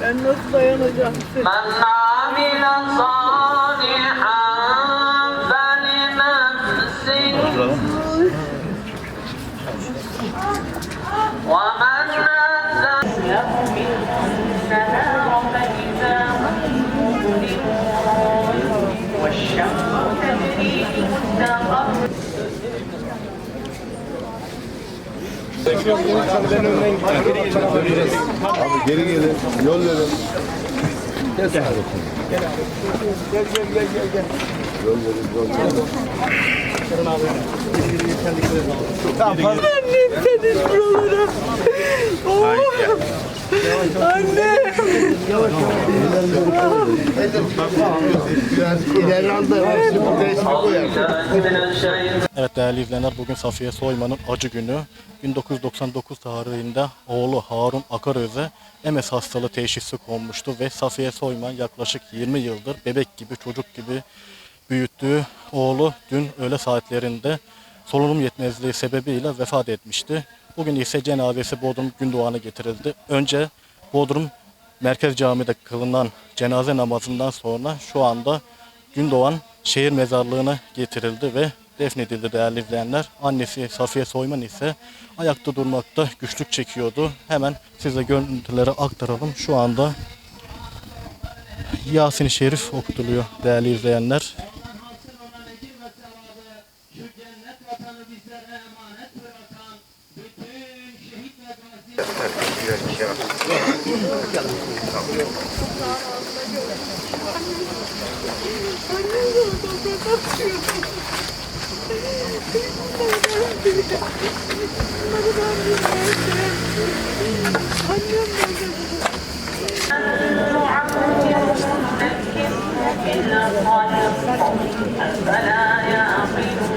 Ben nasıl dayanacağım? Ben namilen salihan beni nefsin. Ve men Abi geri gelin. Yol verin. Gel gel. Gel gel gel gel gel. Yol verin, yol verin. Annem senin buralara. Oh. Anne. Evet değerli izleyenler bugün Safiye Soyman'ın acı günü. 1999 tarihinde oğlu Harun Akaröz'e MS hastalığı teşhisi konmuştu ve Safiye Soyman yaklaşık 20 yıldır bebek gibi çocuk gibi büyüttüğü oğlu dün öğle saatlerinde solunum yetmezliği sebebiyle vefat etmişti. Bugün ise cenazesi Bodrum Gündoğan'a getirildi. Önce Bodrum Merkez Camii'de kılınan cenaze namazından sonra şu anda Gündoğan şehir mezarlığına getirildi ve defnedildi değerli izleyenler. Annesi Safiye Soyman ise ayakta durmakta güçlük çekiyordu. Hemen size görüntüleri aktaralım. Şu anda Yasin-i Şerif okutuluyor değerli izleyenler. فلا يعقلون